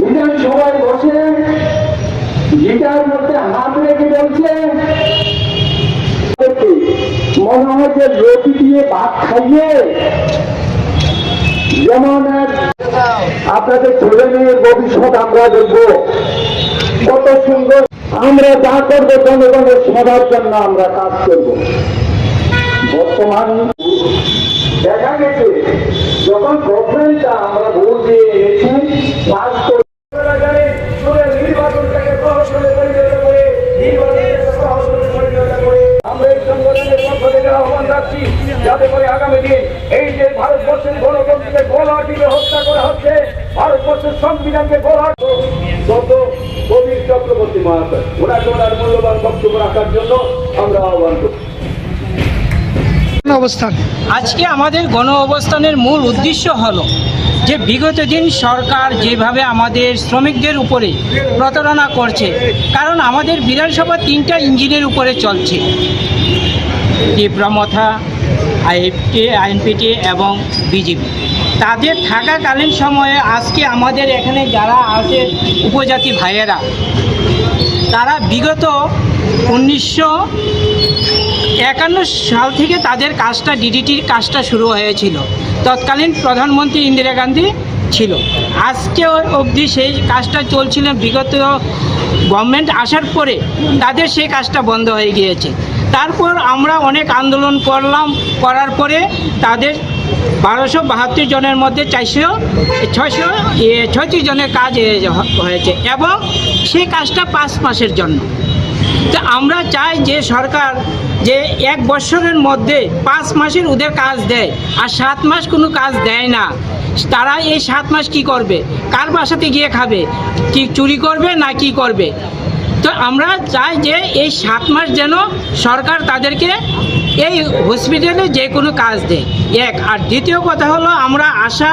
বিধানসভায় বসে গিটার মধ্যে হাত রেখে বলছে। মনে হয় যে রুটি দিয়ে ভাত খাইয়ে যেমন আপনাদের ছেলে মেয়ের ভবিষ্যৎ আমরা দেখব। কত সুন্দর আমরা যা করব জনগণের সেবার জন্য আমরা কাজ করব। বর্তমান দেখা গেছে, যখন গভর্নমেন্টটা আমরা ভোট দিয়ে ভারতবর্ষের সংবিধানকে গোলা যত কবির চক্রবর্তী মহাশয় ওনাকে ওনার মূল্যবান বক্তব্য রাখার জন্য আমরা আহ্বান করছি। অবস্থান আজকে আমাদের গণ অবস্থানের মূল উদ্দেশ্য হলো যে বিগত দিন সরকার যেভাবে আমাদের শ্রমিকদের উপরে প্রতারণা করছে কারণ আমাদের বিধানসভা তিনটা ইঞ্জিনের উপরে চলছে। তীব্রমথা আইএফটি আইএনপিটি এবং বিজেপি। তাদের থাকাকালীন সময়ে আজকে আমাদের এখানে যারা আছে উপজাতি ভাইয়েরা, তারা বিগত উনিশশো একান্ন সাল থেকে তাদের কাজটা ডিডিটির কাজটা শুরু হয়েছিল। তৎকালীন প্রধানমন্ত্রী ইন্দিরা গান্ধী ছিল। আজকে অবধি সেই কাজটা চলছিল। বিগত গভর্নমেন্ট আসার পরে তাদের সেই কাজটা বন্ধ হয়ে গিয়েছে। তারপর আমরা অনেক আন্দোলন করলাম। করার পরে তাদের বারোশো বাহাত্তর জনের মধ্যে চারশো, ছয়শো ছয়ত্রিশ জনের কাজ হয়েছে এবং সেই কাজটা পাঁচ মাসের জন্য। তো আমরা চাই যে সরকার যে এক বছরের মধ্যে পাঁচ মাসের ওদের কাজ দেয়, আর সাত মাস কোনো কাজ দেয় না। তারা এই সাত মাস কি করবে? কার বাসাতে গিয়ে খাবে? কি চুরি করবে না কি করবে? তো আমরা চাই যে এই সাত মাস যেন সরকার তাদেরকে এই হসপিটালে যে কোনো কাজ দেয় এক, আর দ্বিতীয় কথা হলো আমরা আশা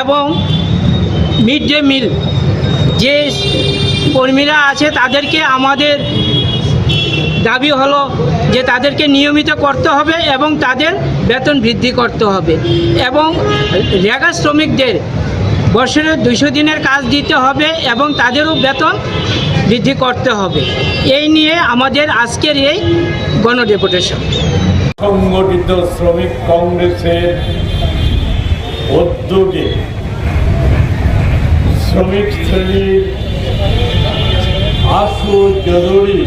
এবং মিড ডে মিল যে কর্মীরা আছে তাদেরকে আমাদের দাবি হলো যে তাদেরকে নিয়মিত করতে হবে এবং তাদের বেতন বৃদ্ধি করতে হবে এবং রেগা শ্রমিকদের বছরে দুশো দিনের কাজ দিতে হবে এবং তাদেরও বেতন বৃদ্ধি করতে হবে। এই নিয়ে আমাদের আজকের এই গণডেপুটেশন সংগঠিত শ্রমিক কংগ্রেসের উদ্যোগে শ্রমিক শ্রেণির আশু জরুরি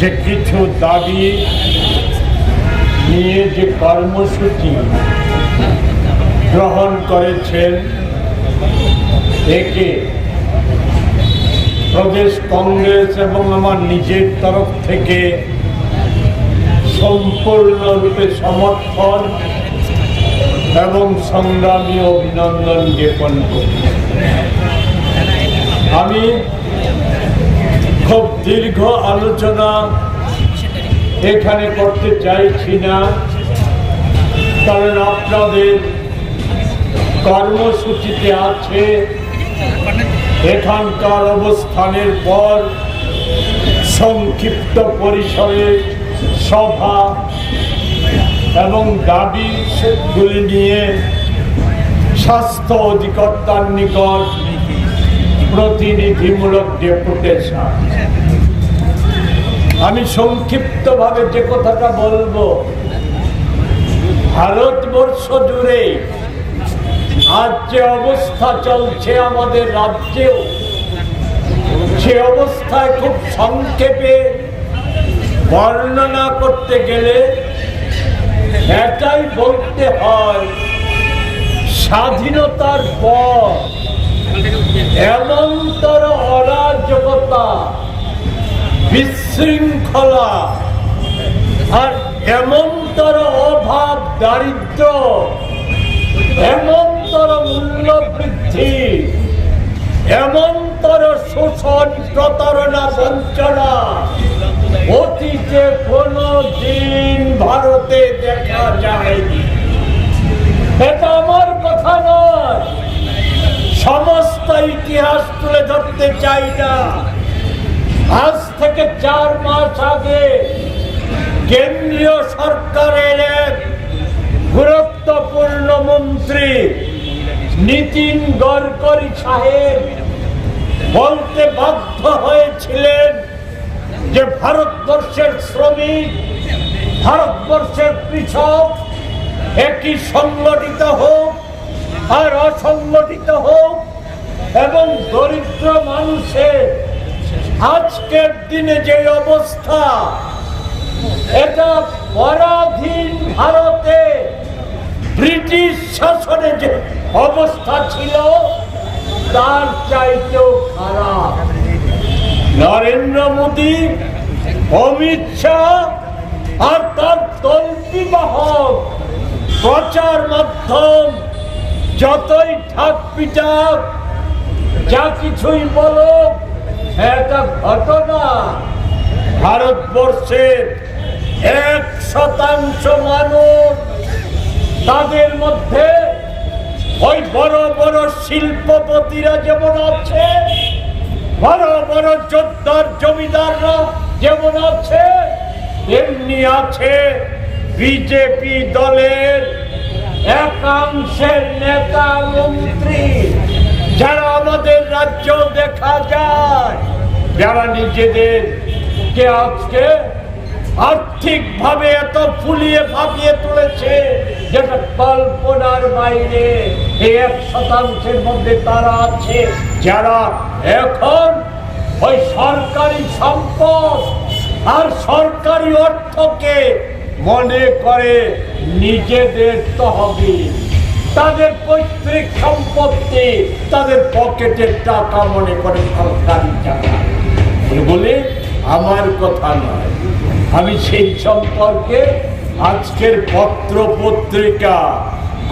যে কিছু দাবি নিয়ে যে কর্মসূচি গ্রহণ করেছেন, একে প্রদেশ কংগ্রেস এবং আমার নিজের তরফ থেকে সম্পূর্ণরূপে সমর্থন এবং সংগ্রামী অভিনন্দন জ্ঞাপন করি। আমি খুব দীর্ঘ আলোচনা এখানে করতে চাইছি না, কারণ আপনাদের কর্মসূচিতে আছে এখানকার অবস্থানের পর সংক্ষিপ্ত পরিসরে সভা এবং দাবি দাবিগুলি নিয়ে স্বাস্থ্য অধিকর্তার নিকট প্রতিনিধিমূলক ডেপুটেশন। আমি সংক্ষিপ্তভাবে যে কথাটা বলব, ভারতবর্ষ জুড়ে আজ যে অবস্থা চলছে আমাদের রাজ্যেও, সে অবস্থায় খুব সংক্ষেপে বর্ণনা করতে গেলে এটাই বলতে হয়, স্বাধীনতার পর এমনতর অরাজকতা, বিশৃঙ্খলা আর এমনতর অভাব দারিদ্র এমনতর মূল্য বৃদ্ধি এমনতর শোষণ প্রতারণা বঞ্চনা। অতীতে কোনো দিন ভারতে দেখা যায়নি। এটা আমার কথা নয়। সমস্ত ইতিহাস তুলে ধরতে চাই না। আজ থেকে চার মাস আগে কেন্দ্রীয় সরকারের এক গুরুত্বপূর্ণ মন্ত্রী নীতিন গডকরি সাহেব বলতে বাধ্য হয়েছিলেন যে ভারতবর্ষের শ্রমিক, ভারতবর্ষের কৃষক একই সংগঠিত হোক আর অসংগঠিত হোক এবং দরিদ্র মানুষের আজকের দিনে যে অবস্থা, এটা পরাধীন ভারতে ব্রিটিশ শাসনে যে অবস্থা ছিল তার চাইতেও খারাপ। নরেন্দ্র মোদী, অমিত শাহ আর তার তল্পি বাহক প্রচার মাধ্যম যতই ঠাক পিটাক, যা কিছুই বলো একটা ঘটনা। ভারতবর্ষের এক শতাংশ মানুষ তাদের মধ্যে ওই বড় বড় শিল্পপতিরা যেমন আছে, বড় বড় যোদ্ধার জমিদাররা যেমন আছে, তেমনি আছে বিজেপি দলের একাংশের নেতা মন্ত্রী। যারা আমাদের রাজ্য দেখা যায়, যারা নিজেদের কে আজকে আর্থিক ভাবে এত ফুলিয়ে ভাবিয়ে তুলেছে যেটা কল্পনার বাইরে এক শতাংশের মধ্যে তারা আছে, যারা এখন ওই সরকারি সম্পদ আর সরকারি অর্থকে মনে করে নিজেদের তহবিল। তাদের পৈতৃক সম্পত্তি, তাদের পকেটের টাকা মনে করে সরকারি টাকা। বলে আমার কথা নয়। আমি সেই সম্পর্কে আজকের পত্র পত্রিকা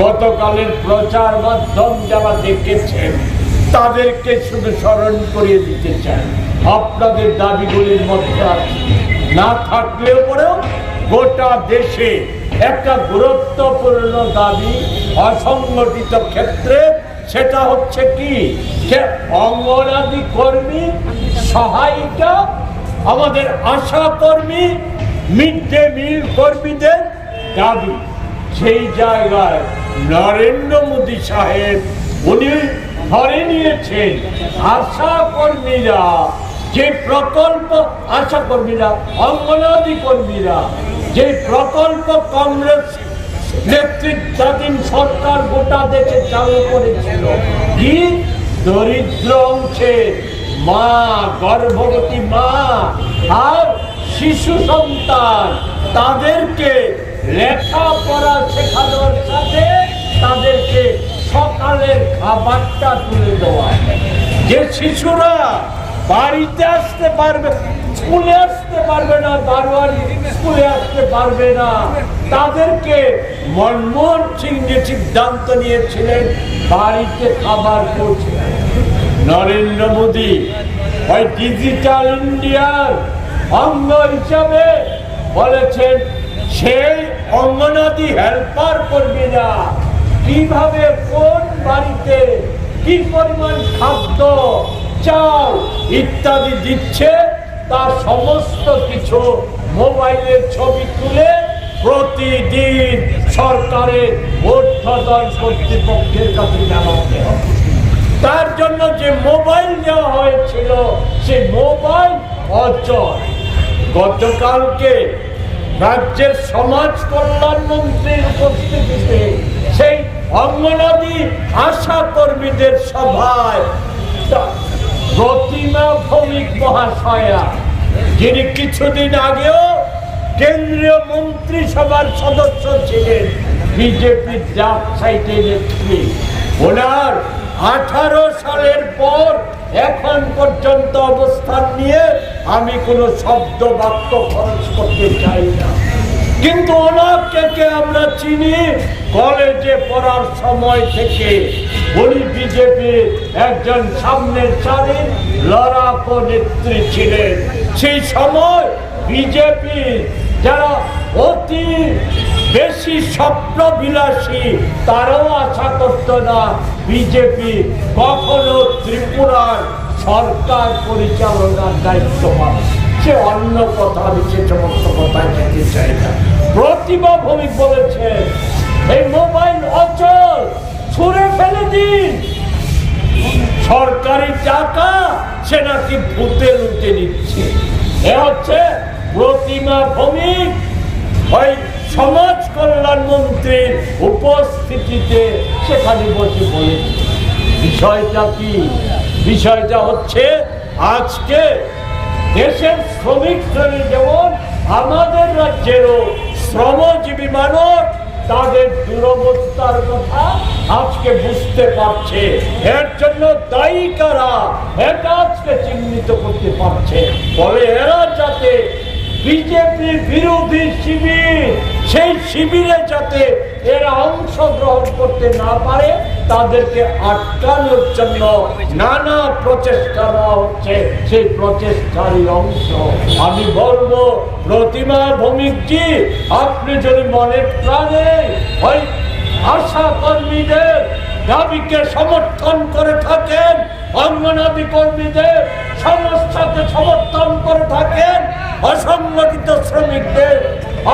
গতকালের প্রচার মাধ্যম যারা দেখেছেন, তাদেরকে শুধু স্মরণ করিয়ে দিতে চাই। আপনাদের দাবিগুলির মধ্যে আছে। না থাকলেও পরেও গোটা দেশে একটা গুরুত্বপূর্ণ দাবি অসংগঠিত ক্ষেত্রে, সেটা হচ্ছে কি? অঙ্গনাদি কর্মী সহায়িকা, আমাদের আশা কর্মী মিড ডে মিল কর্মীদের দাবি, সেই জায়গায় নরেন্দ্র মোদী সাহেব উনি ধরে নিয়েছেন আশা কর্মীরা যে প্রকল্প আশা কর্মীরা অঙ্গনাদি কর্মীরা, যে প্রকল্প কংগ্রেস নেতৃত্বাধীন সরকার গোটা দেশে চালু করেছিল, কি দরিদ্র অংশে মা, গর্ভবতী মা, আর শিশু সন্তান তাদেরকে লেখাপড়া শেখানোর সাথে তাদেরকে সকালের খাবারটা তুলে দেওয়া যে শিশুরা বাড়িতে আসতে পারবে, স্কুলে আসতে পারবে না, বারোয়ারি স্কুলে আসতে পারবে না, তাদেরকে মনমোহন সিং যে সিদ্ধান্ত নিয়েছিলেন, বাড়িতে খাবার পৌঁছে নরেন্দ্র মোদী, ওই ডিজিটাল ইন্ডিয়ার অঙ্গ হিসাবে বলেছেন, সেই অঙ্গনাদি হেল্পার করবে না কীভাবে কোন বাড়িতে কি পরিমাণ খাদ্য, চাল ইত্যাদি দিচ্ছে তার সমস্ত কিছু মোবাইলের ছবি তুলে প্রতিদিন সরকারের ঊর্ধ্বতন কর্তৃপক্ষের কাছে জানাতে হবে। তার জন্য যে মোবাইল দেওয়া হয়েছিল সে মোবাইল অচল গতকালকে রাজ্যের সমাজ কল্যাণ মন্ত্রীর উপস্থিতিতে সেই অঙ্গনাদি আশা কর্মীদের সভায় প্রতিমা মহাশয়া, যিনি কিছুদিন আগেও কেন্দ্রীয় মন্ত্রিসভার সদস্য ছিলেন বিজেপির জাত সাইটে নেত্রী। ওনার আঠারো সালের পর এখন পর্যন্ত অবস্থান নিয়ে আমি কোনো শব্দ বাক্য খরচ করতে চাই না। কিন্তু ওনাকে আমরা চিনি? কলেজে পড়ার সময় থেকে উনি বিজেপির একজন সামনের সারির লড়াকো নেত্রী ছিলেন। সেই সময় বিজেপি যারা অতি বেশি স্বপ্ন বিলাসী তারাও আশা করত না বিজেপি। কখনো ত্রিপুরার সরকার পরিচালনার দায়িত্ব পাবে। সে অন্য কথা আমি সে সমস্ত কথায় যেতে চাই না। প্রতিভা ভৌমিক বলেছে, এই মোবাইল অচল, ছুঁড়ে ফেলে দিন। সরকারি টাকা সে নাকি ভূতে লুটে নিচ্ছে। এ হচ্ছে প্রতিমা ভৌমিক। ওই সমাজ কল্যাণ মন্ত্রীর উপস্থিতিতে সেখানে বসে বলেছে বিষয়টা কি? বিষয়টা হচ্ছে আজকে দেশের শ্রমিক শ্রেণি যেমন আমাদের রাজ্যেরও শ্রমজীবী মানুষ তাদের দুরবস্থার কথা আজকে বুঝতে পারছে। এর জন্য দায়ী কারা? এটা আজকে চিহ্নিত করতে পারছে। ফলে এরা যাতে বিজেপির বিরোধী শিবির, সেই শিবিরে যাতে এরা অংশগ্রহণ করতে না পারে, তাদেরকে আটকানোর জন্য নানা প্রচেষ্টা নেওয়া হচ্ছে। সেই প্রচেষ্টারই অংশ। আমি বলব, প্রতিমা ভৌমিকজি, আপনি যদি মনে প্রাণে ওই আশা কর্মীদের দাবিকে সমর্থন করে থাকেন, অঙ্গনাদি কর্মীদের সমস্যাকে সমর্থন করে থাকেন অসংগঠিত শ্রমিকদের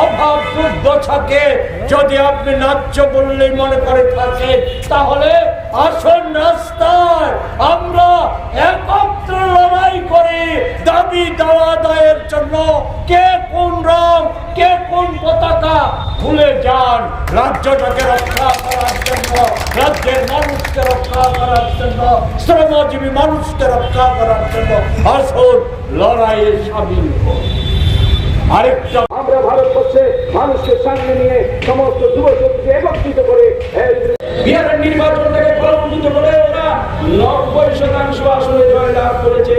অভাব দুর্দশাকে যদি আপনি ন্যায্য বললেই মনে করে থাকেন, তাহলে আসন রাস্তায় আমরা একত্র লড়াই করি দাবি দেওয়া দায়ের জন্য কে কোন রং, কে কোন পতাকা ভুলে যান। রাজ্যটাকে রক্ষা করার জন্য, রাজ্যের মানুষকে রক্ষা করার জন্য, শ্রমজীবী মানুষকে রক্ষা করার জন্য আসল লড়াইয়ে সামিল আরেকটা আমরা ভারতবর্ষে মানুষকে সামনে নিয়ে সমস্ত যুব শক্তিকে একত্রিত করে বিহারের নির্বাচনটাকে ফলপ্রসূ করে ওরা নব্বই শতাংশ আসনে জয়লাভ করেছে।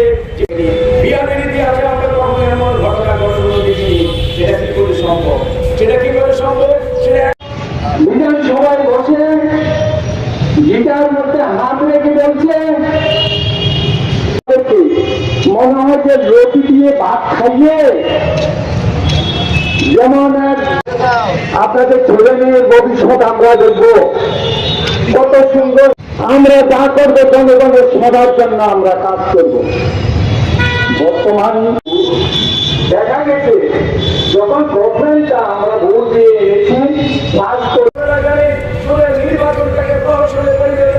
বিহারের ইতিহাসে আমরা কখনো এমন ঘটনা ঘটনা দেখিনি, সেটা কি করে সম্ভব? সেটা কি করে সম্ভব? সেটা মনে হয় যে রুটি দিয়ে ভাত খাইয়ে যেমন আপনাদের ছেলে মেয়ের ভবিষ্যৎ আমরা দেখব। কত সুন্দর আমরা যা করব জনগণের সেবার জন্য আমরা কাজ করব। বর্তমান দেখা গেছে, যখন গভর্নমেন্টটা আমরা ভোট দিয়ে এনেছি পাস করে কারাগারে শুনে নির্বাচনটাকে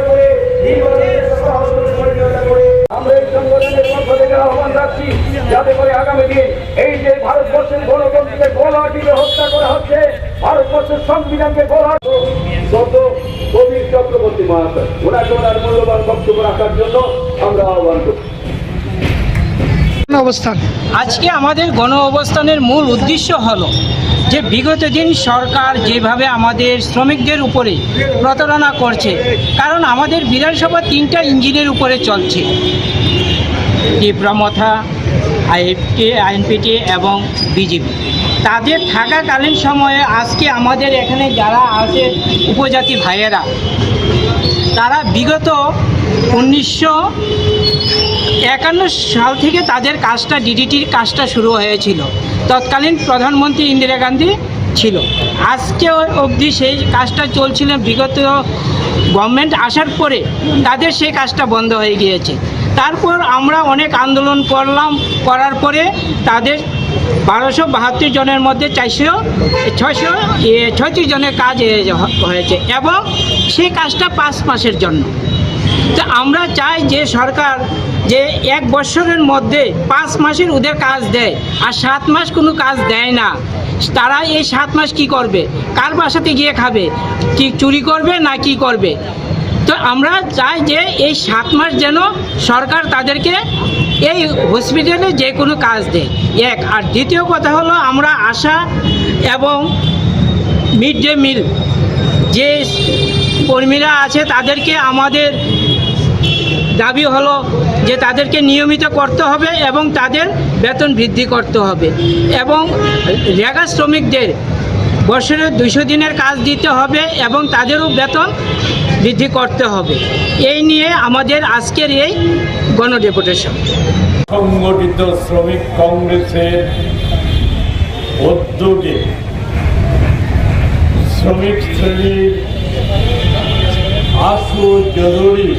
করে নির্বাচনকে প্রহসনে পরিণত করে আমরা এই সংগঠনের পক্ষ থেকে আহ্বান রাখছি যাতে করে আগামী দিন এই যে ভারতবর্ষের গণতন্ত্রকে গোলাটিকে হত্যা করা হচ্ছে ভারতবর্ষের সংবিধানকে গোলা যত কবির চক্রবর্তী মহাশয় ওনাকে ওনার মূল্যবান বক্তব্য রাখার জন্য আমরা আহ্বান করছি। অবস্থান। আজকে আমাদের গণ অবস্থানের মূল উদ্দেশ্য হলো যে বিগত দিন সরকার যেভাবে আমাদের শ্রমিকদের উপরে প্রতারণা করছে কারণ আমাদের বিধানসভা তিনটা ইঞ্জিনের উপরে চলছে। তীব্রমথা আইএফটি আইএনপিটি এবং বিজেপি। তাদের থাকাকালীন সময়ে আজকে আমাদের এখানে যারা আছে উপজাতি ভাইয়েরা, তারা বিগত উনিশশো একান্ন সাল থেকে তাদের কাজটা, ডিডিটির কাজটা শুরু হয়েছিল। তৎকালীন প্রধানমন্ত্রী ইন্দিরা গান্ধী ছিল। আজকে অবধি সেই কাজটা চলছিল, বিগত গভর্নমেন্ট আসার পরে তাদের সেই কাজটা বন্ধ হয়ে গিয়েছে। তারপর আমরা অনেক আন্দোলন করলাম, করার পরে তাদের বারোশো বাহাত্তর জনের মধ্যে চারশো ছশো ছয়ত্রিশ জনের কাজ হয়েছে এবং সেই কাজটা পাঁচ মাসের জন্য। তো আমরা চাই যে সরকার যে এক বছরের মধ্যে পাঁচ মাসের ওদের কাজ দেয়, আর সাত মাস কোনো কাজ দেয় না। তারা এই সাত মাস কি করবে? কার বাসাতে গিয়ে খাবে? কি চুরি করবে না কি করবে? তো আমরা চাই যে এই সাত মাস যেন সরকার তাদেরকে এই হসপিটালে যে কোনো কাজ দেয়। এক, আর দ্বিতীয় কথা হলো আমরা আশা এবং মিড ডে মিল, যে কর্মীরা আছে তাদেরকে আমাদের দাবি হলো যে তাদেরকে নিয়মিত করতে হবে এবং তাদের বেতন বৃদ্ধি করতে হবে। এবং রেগা শ্রমিকদের বছরে দুশো দিনের কাজ দিতে হবে এবং তাদেরও বেতন বৃদ্ধি করতে হবে। এই নিয়ে আমাদের আজকের এই গণডেপুটেশন। সংগঠিত শ্রমিক কংগ্রেসের উদ্যোগে শ্রমিক শ্রেণির আশু জরুরি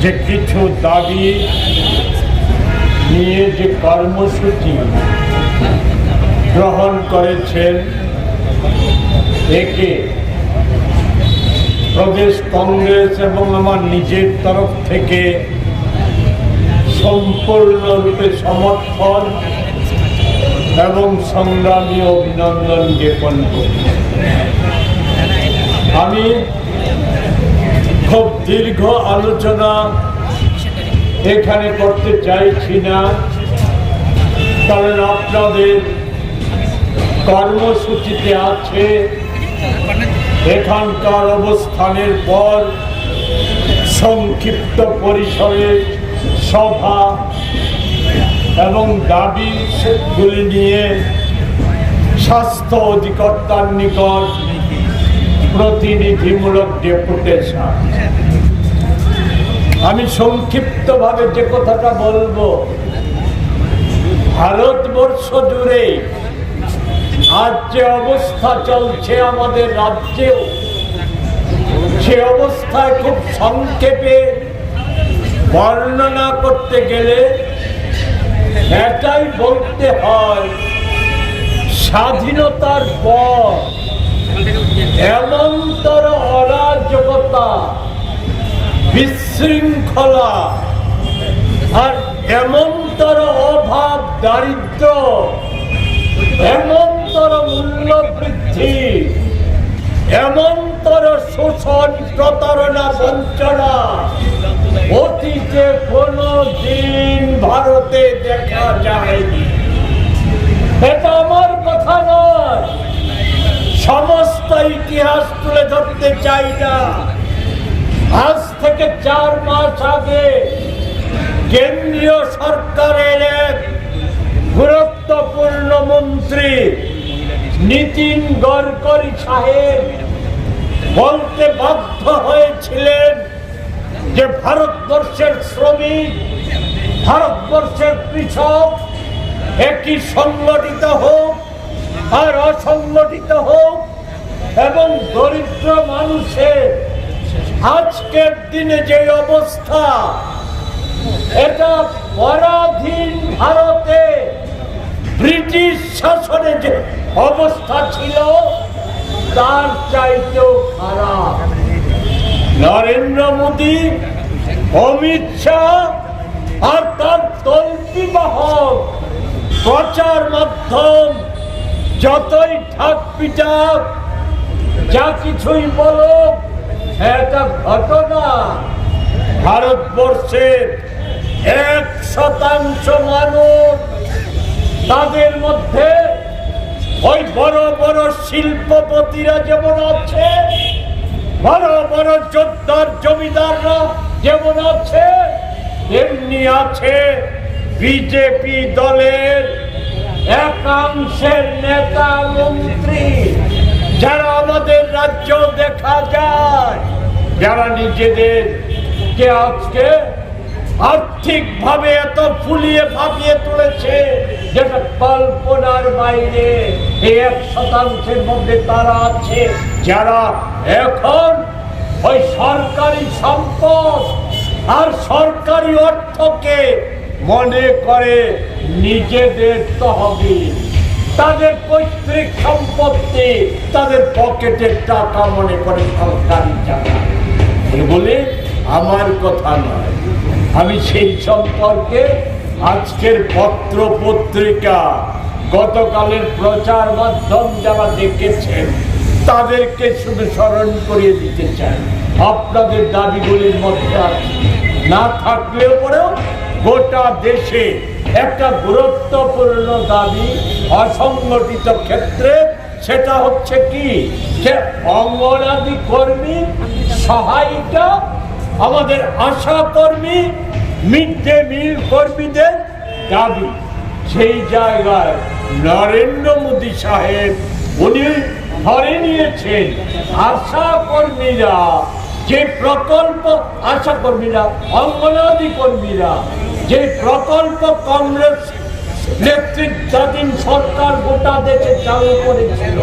যে কিছু দাবি নিয়ে যে কর্মসূচি গ্রহণ করেছেন, একে প্রদেশ কংগ্রেস এবং আমার নিজের তরফ থেকে সম্পূর্ণরূপে সমর্থন এবং সংগ্রামী অভিনন্দন জ্ঞাপন করি আমি খুব দীর্ঘ আলোচনা এখানে করতে চাইছি না, কারণ আপনাদের কর্মসূচিতে আছে এখানকার অবস্থানের পর সংক্ষিপ্ত পরিসরে সভা এবং দাবিগুলি নিয়ে স্বাস্থ্য অধিকর্তার নিকট প্রতিনিধিমূলক ডেপুটেশন আমি সংক্ষিপ্তভাবে যে কথাটা বলব, ভারতবর্ষ জুড়ে আজ যে অবস্থা চলছে আমাদের রাজ্যেও, সে অবস্থায় খুব সংক্ষেপে বর্ণনা করতে গেলে এটাই বলতে হয়, স্বাধীনতার পর এমনতর অরাজকতা, বিশৃঙ্খলা আর এমনতর অভাব দারিদ্র এমনতর মূল্য বৃদ্ধি এমনতর শোষণ প্রতারণা বঞ্চনা, অতীতে কোনো দিন ভারতে দেখা যায়নি। এটা আমার কথা নয়। সমস্ত ইতিহাস তুলে ধরতে চাই না। আজ থেকে চার মাস আগে কেন্দ্রীয় সরকারের এক গুরুত্বপূর্ণ মন্ত্রী নীতিন গডকরি সাহেব বলতে বাধ্য হয়েছিলেন যে ভারতবর্ষের শ্রমিক, ভারতবর্ষের কৃষক একই সংগঠিত হোক আর অসংগঠিত হোক এবং দরিদ্র মানুষের আজকের দিনে যে অবস্থা, এটা পরাধীন ভারতে ব্রিটিশ শাসনে যে অবস্থা ছিল, তার চাইতেও খারাপ। নরেন্দ্র মোদী, অমিত শাহ আর তার তল্পি বাহক প্রচার মাধ্যম যতই ঠাক পিটাক যা কিছুই বলো এটা ঘটনা। ভারতবর্ষের এক শতাংশ মানুষ তাদের মধ্যে ওই বড় বড় শিল্পপতিরা যেমন আছে, বড় বড় যোদ্ধার জমিদাররা যেমন আছে, তেমনি আছে বিজেপি দলের একাংশের নেতা মন্ত্রী, যারা আমাদের রাজ্য দেখা যায়, যারা নিজেদের কে আজকে আর্থিক ভাবে এত ফুলিয়ে ভাবিয়ে তুলেছে যেটা কল্পনার বাইরে এই এক শতাংশের মধ্যে তারা আছে, যারা এখন ওই সরকারি সম্পদ আর সরকারি অর্থকে মনে করে নিজেদের তহবিল, তাদের পৈতৃক সম্পত্তি, তাদের পকেটের টাকা মনে করে সরকারি টাকা। বলে আমার কথা নয়। আমি সেই সম্পর্কে আজকের পত্র পত্রিকা গতকালের প্রচার মাধ্যম যারা দেখেছেন, তাদেরকে শুধু স্মরণ করিয়ে দিতে চাই। আপনাদের দাবিগুলির মধ্যে না থাকলেও পরেও গোটা দেশে একটা গুরুত্বপূর্ণ দাবি অসংগঠিত ক্ষেত্রে, সেটা হচ্ছে কি? যে অঙ্গনাদি কর্মী, সহায়িকা, আমাদের আশা কর্মী মিড ডে মিল কর্মীদের দাবি। সেই জায়গায় নরেন্দ্র মোদী সাহেব, উনি ধরে নিয়েছেন আশা কর্মীরা যে প্রকল্প আশা কর্মীরা, অঙ্গনাদি কর্মীরা, যে প্রকল্প কংগ্রেস নেতৃত্বাধীন সরকার গোটা দেশে চালু করেছিল,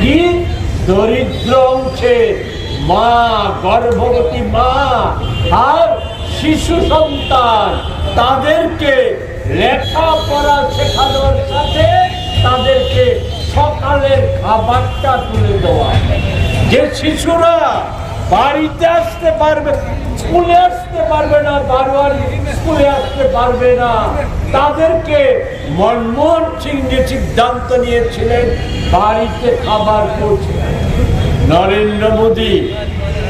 কি দরিদ্র অংশের মা, গর্ভবতী মা আর শিশু সন্তান, তাদেরকে লেখাপড়া শেখানোর সাথে তাদেরকে সকালের খাবারটা তুলে দেওয়া। যে শিশুরা বাড়িতে আসতে পারবে, স্কুলে আসতে পারবে না, বারোয়ারি স্কুলে আসতে পারবে না। তাদেরকে মনমোহন সিং যে সিদ্ধান্ত নিয়েছিলেন, বাড়িতে খাবার পৌঁছে। নরেন্দ্র মোদী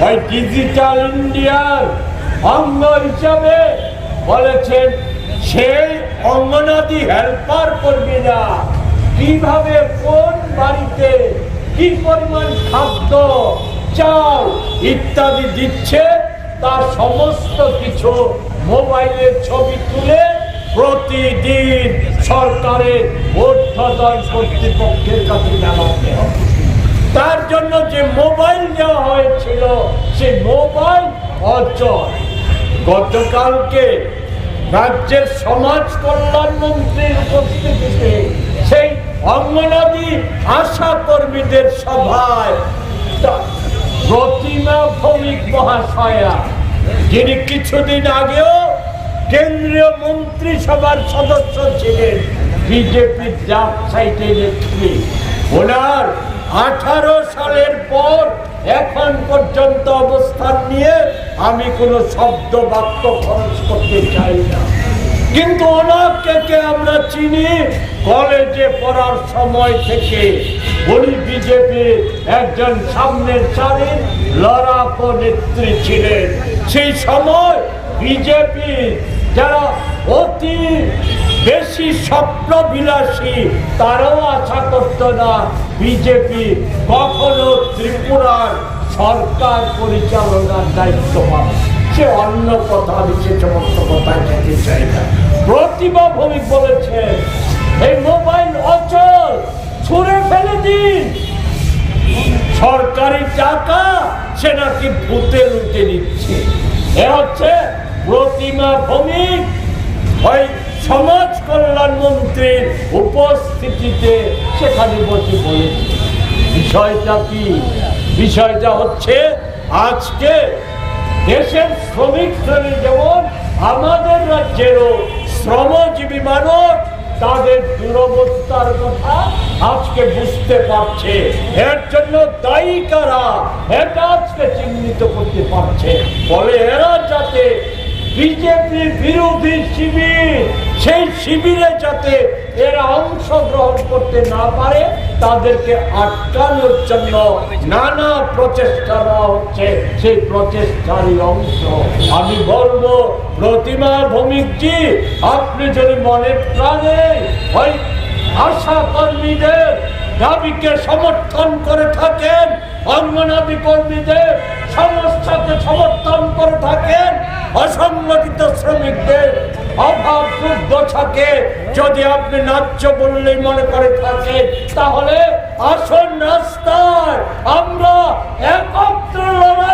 ওই ডিজিটাল ইন্ডিয়ার অঙ্গ হিসাবে বলেছেন, সেই অঙ্গনাদি হেল্পার করবে না। কীভাবে, কোন বাড়িতে কি পরিমাণ খাদ্য চাল ইত্যাদি দিচ্ছে তার সমস্ত কিছু মোবাইলের ছবি তুলে প্রতিদিন সরকারের ঊর্ধ্বতন কর্তৃপক্ষের কাছে জানাতে হবে। তার জন্য যে মোবাইল দেওয়া হয়েছিল, সেই মোবাইল অচল। গতকালকে রাজ্যের সমাজ কল্যাণ মন্ত্রীর উপস্থিতিতে সেই অঙ্গনাদি আশা কর্মীদের সভায় প্রতিমা ভৌমিক মহাশয়া, যিনি কিছুদিন আগেও কেন্দ্রীয় মন্ত্রিসভার সদস্য ছিলেন বিজেপির সাইটে নেত্রী। ওনার আঠারো সালের পর এখন পর্যন্ত অবস্থান নিয়ে আমি কোনো শব্দ বাক্য খরচ করতে চাই না। কিন্তু ওনাকে আমরা চিনি? কলেজে পড়ার সময় থেকে উনি বিজেপির একজন সামনের সারির লড়াকো নেত্রী ছিলেন। সেই সময় বিজেপি যারা অতি বেশি স্বপ্ন বিলাসী তারাও আশা করত না বিজেপি কখনো ত্রিপুরার সরকার পরিচালনার দায়িত্ব পাবে। সে অন্য কথা, আমি সে সমস্ত প্রতিভা ভৌমিক বলেছেন এই মোবাইল অচল, ছুঁড়ে ফেলে দিন। সরকারি টাকা সে নাকি ভূতে লুটে নিচ্ছে। এ হচ্ছে প্রতিমা ভৌমিক। ওই সমাজ কল্যাণ মন্ত্রীর উপস্থিতিতে সেখানে বসে বলেছে। বিষয়টা কি? বিষয়টা হচ্ছে আজকে দেশের শ্রমিক শ্রেণি যেমন আমাদের রাজ্যেরও শ্রমজীবী মানুষ তাদের দুরবস্থার কথা আজকে বুঝতে পারছে। এর জন্য দায়ী কারা? এটা আজকে চিহ্নিত করতে পারছে। ফলে এরা যাতে বিজেপি বিরোধী শিবির, সেই শিবিরে যাতে এরা অংশগ্রহণ করতে না পারে, তাদেরকে আটকানোর জন্য নানা প্রচেষ্টা নেওয়া হচ্ছে। সেই প্রচেষ্টারই অংশ। আমি বলব, প্রতিমা ভৌমিকজি, আপনি যদি মনে প্রাণে ওই আশা কর্মীদের দাবিকে সমর্থন করে থাকেন। অঙ্গনাদি কর্মীদের সমস্যাকে সমর্থন করে থাকেন। অসংগঠিত শ্রমিকদের অভাব দুর্দশাকে যদি আপনি ন্যায্য বললেই মনে করে থাকেন, তাহলে আসন রাস্তায় আমরা একত্র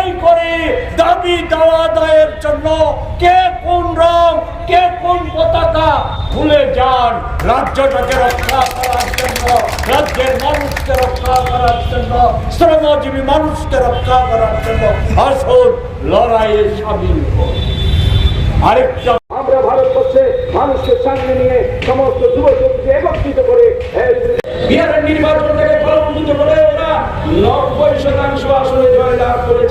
লড়াই করি দাবি দেওয়া দায়ের জন্য কে কোন রং কে কোন পতাকা ভুলে যান। রাজ্যটাকে রক্ষা করার জন্য রাজ্যের মানুষকে রক্ষা করার জন্য শ্রমজীবী মানুষকে রক্ষা করার জন্য আসুন লড়াইয়ে সামিল হন আরেকটা আমরা ভারতবর্ষে মানুষকে সামনে নিয়ে সমস্ত যুব শক্তি একত্রিত করে বিহারের নির্বাচন থেকে ফলপ্রসূ করে ওরা নব্বই শতাংশ আসনে জয়লাভ করেছে।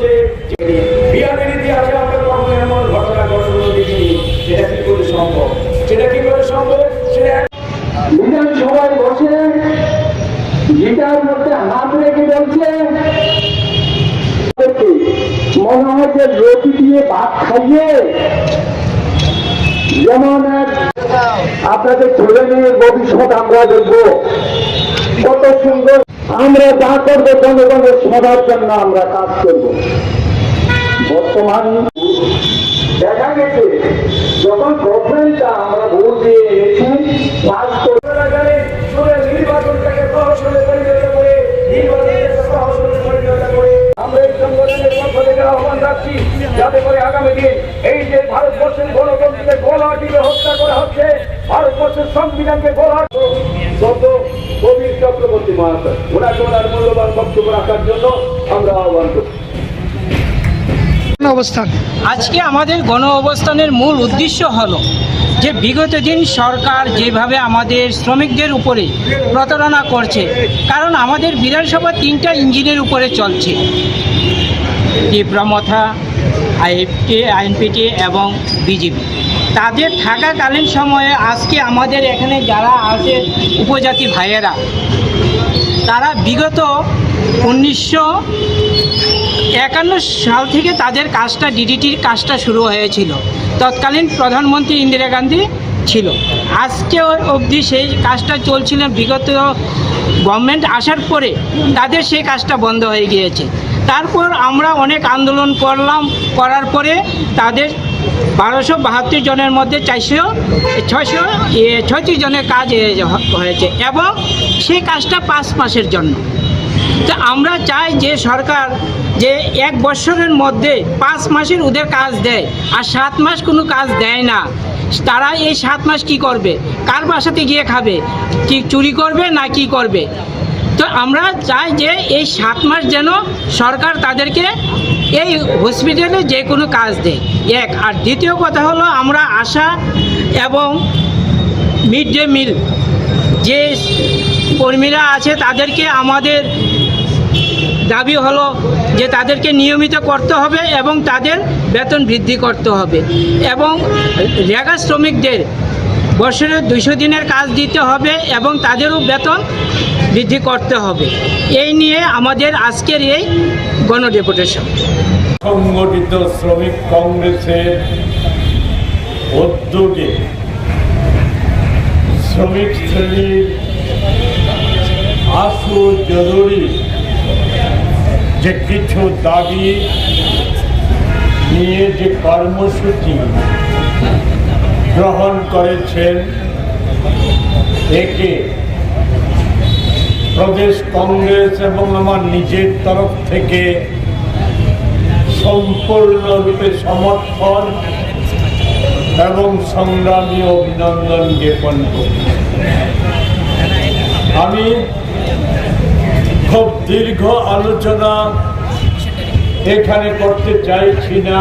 হাত রেখে বলছে মনে হয় যে রুটি দিয়ে ভাত খাইয়ে যেমন আপনাদের ছেলে মেয়ের ভবিষ্যৎ আমরা দেখব কত সুন্দর আমরা যা করব জনগণের সবার জন্য আমরা কাজ করব বর্তমান দেখা গেছে যখন গভর্নমেন্টটা আমরা ভোট সংগঠনের পক্ষ থেকে আহ্বান রাখছি যাতে করে আগামী দিন এই যে ভারতবর্ষের গণতন্ত্রকে গোলাটিকে হত্যা করা হচ্ছে ভারতবর্ষের সংবিধানকে গোলা শব্দ কবির চক্রবর্তী মহাশয় ওনাকে ওনার মূল্যবান বক্তব্য রাখার জন্য আমরা আহ্বান করছি। অবস্থান? আজকে আমাদের গণ অবস্থানের মূল উদ্দেশ্য হলো যে বিগত দিন সরকার যেভাবে আমাদের শ্রমিকদের উপরে প্রতারণা করছে কারণ আমাদের বিধানসভা তিনটা ইঞ্জিনের উপরে চলছে। তীব্রমথা আইএফটি আইএনপিটি এবং বিজেপি তাদের থাকাকালীন সময়ে আজকে আমাদের এখানে যারা আছে উপজাতি ভাইয়েরা, তারা বিগত উনিশশো একান্ন সাল থেকে তাদের কাজটা ডিডিটির কাজটা শুরু হয়েছিল। তৎকালীন প্রধানমন্ত্রী ইন্দিরা গান্ধী ছিল। আজকে অবধি সেই কাজটা চলছিল। বিগত গভর্নমেন্ট আসার পরে তাদের সেই কাজটা বন্ধ হয়ে গিয়েছে। তারপর আমরা অনেক আন্দোলন করলাম, করার পরে তাদের বারোশো বাহাত্তর জনের মধ্যে চারশো ছশো ছয়ত্রিশ জনের কাজ হয়েছে এবং সেই কাজটা পাঁচ মাসের জন্য। তো আমরা চাই যে সরকার যে এক বছরের মধ্যে পাঁচ মাসের ওদের কাজ দেয়, আর সাত মাস কোনো কাজ দেয় না। তারা এই সাত মাস কি করবে? কার বাসাতে গিয়ে খাবে? কি চুরি করবে না কি করবে? তো আমরা চাই যে এই সাত মাস যেন সরকার তাদেরকে এই হসপিটালে যে কোনো কাজ দেয়। এক, আর দ্বিতীয় কথা হলো আমরা আশা এবং মিড ডে মিল যে কর্মীরা আছে তাদেরকে আমাদের দাবি হলো যে তাদেরকে নিয়মিত করতে হবে এবং তাদের বেতন বৃদ্ধি করতে হবে। এবং রেগা শ্রমিকদের বছরে দুশো দিনের কাজ দিতে হবে এবং তাদেরও বেতন বৃদ্ধি করতে হবে। এই নিয়ে আমাদের আজকের এই গণডেপুটেশন সংগঠিত শ্রমিক কংগ্রেসের উদ্যোগে শ্রমিক শ্রেণির আশু জরুরি যে কিছু দাবি নিয়ে যে কর্মসূচি গ্রহণ করেছেন। একে প্রদেশ কংগ্রেস এবং আমার নিজের তরফ থেকে সম্পূর্ণরূপে সমর্থন এবং সংগ্রামী অভিনন্দন জ্ঞাপন করি। আমি খুব দীর্ঘ আলোচনা এখানে করতে চাইছি না।